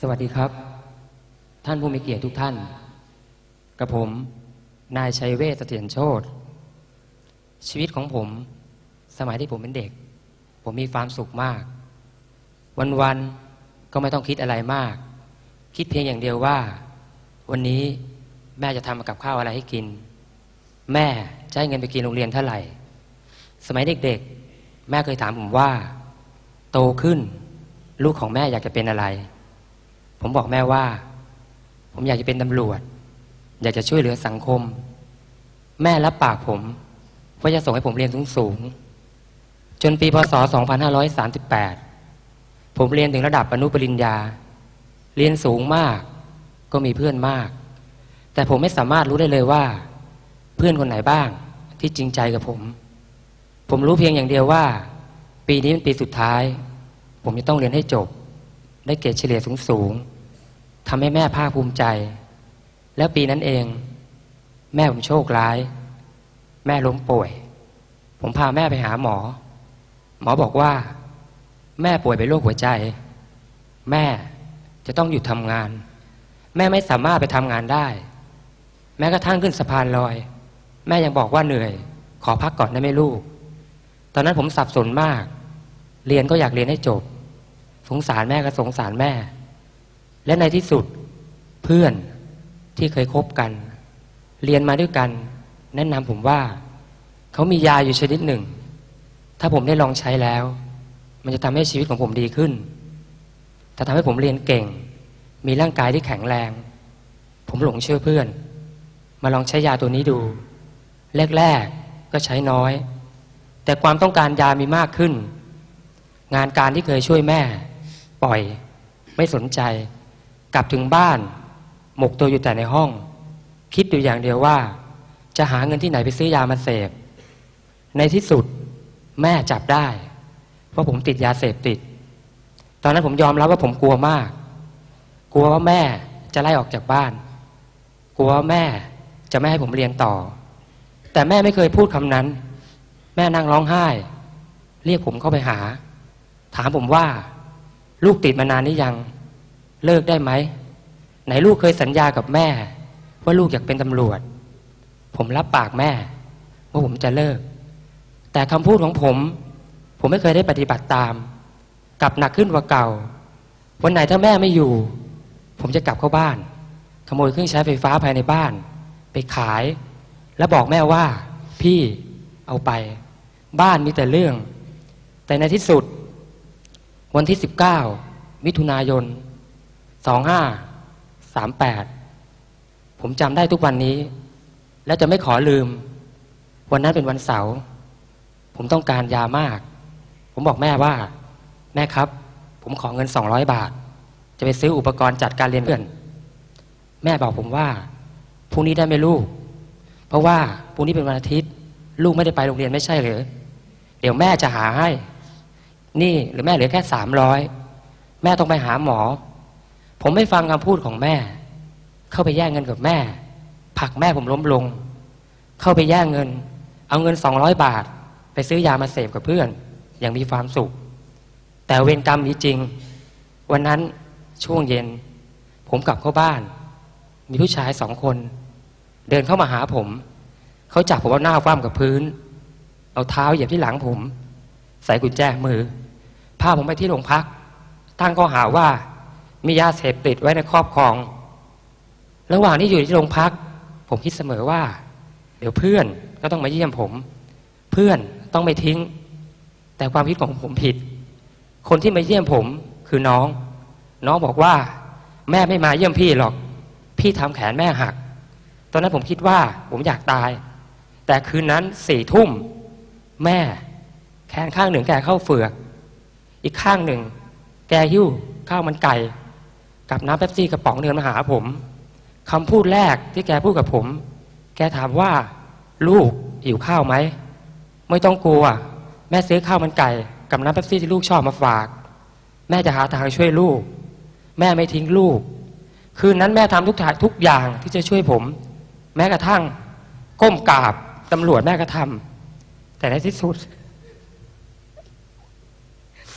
สวัสดีครับ ท่านผู้มีเกียรติทุกท่านกับผม นายชัยเวชเสถียรโชตชีวิตของผม สมัยที่ผมเป็นเด็ก ผมมีความสุขมาก วันๆก็ไม่ต้องคิดอะไรมาก คิดเพียงอย่างเดียวว่า วันนี้แม่จะทำกับข้าวอะไรให้กิน แม่จะให้เงินไปกินโรงเรียนเท่าไหร่ สมัยเด็กๆ แม่เคยถามผมว่า โตขึ้น ลูกของแม่อยากจะเป็นอะไร ผมบอกแม่ว่า ผมอยากจะเป็นตำรวจ อยากจะช่วยเหลือสังคม แม่รับปากผมว่าจะส่งให้ผมเรียนสูงสูงๆจนปีพศ 2538 ผมเรียนถึงระดับอนุปริญญา เรียนสูงมาก ก็มีเพื่อนมาก แต่ผมไม่สามารถรู้ได้เลยว่า เพื่อนคนไหนบ้างที่จริงใจกับผม ผมรู้เพียงอย่างเดียวว่า ปีนี้เป็นปีสุดท้าย ผมจะต้องเรียนให้จบ ได้เกรดเฉลี่ยสูงๆทำให้แม่ภาคภูมิใจ แล้วปีนั้นเอง แม่ผมโชคร้าย แม่ล้มป่วย ผมพาแม่ไปหาหมอ หมอบอกว่า แม่ป่วยเป็นโรคหัวใจ แม่จะต้องหยุดทำงาน แม่ไม่สามารถไปทำงานได้ แม้กระทั่งขึ้นสะพานลอย แม่ยังบอกว่าเหนื่อย ขอพักก่อนได้ไหมลูก ตอนนั้นผมสับสนมาก เรียนก็อยากเรียนให้จบ สงสารแม่ก็สงสารแม่ และในที่สุดเพื่อนที่เคยคบกัน เรียนมาด้วยกัน แนะนำผมว่า เขามียาอยู่ชนิดหนึ่ง ถ้าผมได้ลองใช้แล้ว มันจะทำให้ชีวิตของผมดีขึ้นจะทำให้ผมเรียนเก่ง มีร่างกายที่แข็งแรง ผมหลงเชื่อเพื่อน มาลองใช้ยาตัวนี้ดูแรกๆก็ใช้น้อย แต่ความต้องการยามีมากขึ้น งานการที่เคยช่วยแม่ ปล่อย ไม่สนใจ กลับถึงบ้าน หมกตัวอยู่แต่ในห้อง คิดอยู่อย่างเดียวว่า จะหาเงินที่ไหนไปซื้อยามาเสพ ในที่สุดแม่จับได้ เพราะผมติดยาเสพติด ตอนนั้นผมยอมรับว่าผมกลัวมาก กลัวว่าแม่จะไล่ออกจากบ้าน กลัวว่าแม่จะไม่ให้ผมเรียนต่อ แต่แม่ไม่เคยพูดคำนั้น แม่นั่งร้องไห้ เรียกผมเข้าไปหา ถามผมว่า ลูกติดมานานนี้ยัง เลิกได้ไหม ไหนลูกเคยสัญญากับแม่ ว่าลูกอยากเป็นตำรวจ ผมรับปากแม่ ว่าผมจะเลิก แต่คำพูดของผม ผมไม่เคยได้ปฏิบัติตาม กลับหนักขึ้นกว่าเก่า วันไหนถ้าแม่ไม่อยู่ ผมจะกลับเข้าบ้าน ขโมยเครื่องใช้ไฟฟ้าภายในบ้าน ไปขาย แล้วบอกแม่ว่า พี่เอาไป บ้านมีแต่เรื่อง แต่ในที่สุด วันที่ 19 มิถุนายน 2538 ผมจำได้ทุกวันนี้ และจะไม่ขอลืม วันนั้นเป็นวันเสาร์ผมต้องการยามาก ผมบอกแม่ว่า แม่ครับ ผมขอเงิน 200 บาท จะไปซื้ออุปกรณ์จัดการเรียนเพื่อน แม่บอกผมว่าพรุ่งนี้ได้ไหมลูก เพราะว่าพรุ่งนี้เป็นวันอาทิตย์ ลูกไม่ได้ไปโรงเรียนไม่ใช่หรือ เดี๋ยวแม่จะหาให้ นี่หรือแม่เหลือแค่สามร้อยแม่ต้องไปหาหมอ ผมไม่ฟังคำพูดของแม่ เข้าไปแย่งเงินกับแม่ผลักแม่ผมล้มลง เข้าไปแย่งเงิน เอาเงินสองร้อยบาท ไปซื้อยามาเสพกับเพื่อนอย่างมีความสุข แต่เวรกรรมนี้จริง วันนั้นช่วงเย็น ผมกลับเข้าบ้าน มีผู้ชายสองคน เดินเข้ามาหาผม เขาจับผมเอาหน้าคว่ำกับพื้น เอาเท้าเหยียบที่หลังผม ใส่กุญแจมือ พาผมไปที่โรงพัก ตั้งข้อหาว่า มียาเสพติดไว้ในครอบครอง ระหว่างที่อยู่ที่โรงพัก ผมคิดเสมอว่า เดี๋ยวเพื่อนก็ต้องมาเยี่ยมผม เพื่อนต้องไม่ทิ้ง แต่ความคิดของผมผิด คนที่มาเยี่ยมผมคือน้อง น้องบอกว่า แม่ไม่มาเยี่ยมพี่หรอก พี่ทำแขนแม่หัก ตอนนั้นผมคิดว่าผมอยากตาย แต่คืนนั้นสี่ทุ่ม แม่แขนข้างหนึ่งแกเข้าเฟือก อีกข้างหนึ่ง แกหิ้วข้าวมันไก่ กับน้ำเป๊ปซี่กระป๋องเดินมาหาผมคำพูดแรกที่แกพูดกับผม แกถามว่า ลูกหิวข้าวไหม ไม่ต้องกลัว แม่ซื้อข้าวมันไก่ กับน้ำเป๊ปซี่ที่ลูกชอบมาฝาก แม่จะหาทางช่วยลูก แม่ไม่ทิ้งลูก คืนนั้นแม่ทำทุกทางทุกอย่างที่จะช่วยผม แม้กระทั่ง ก้มกราบตำรวจแม่ก็ทำแต่ในที่สุด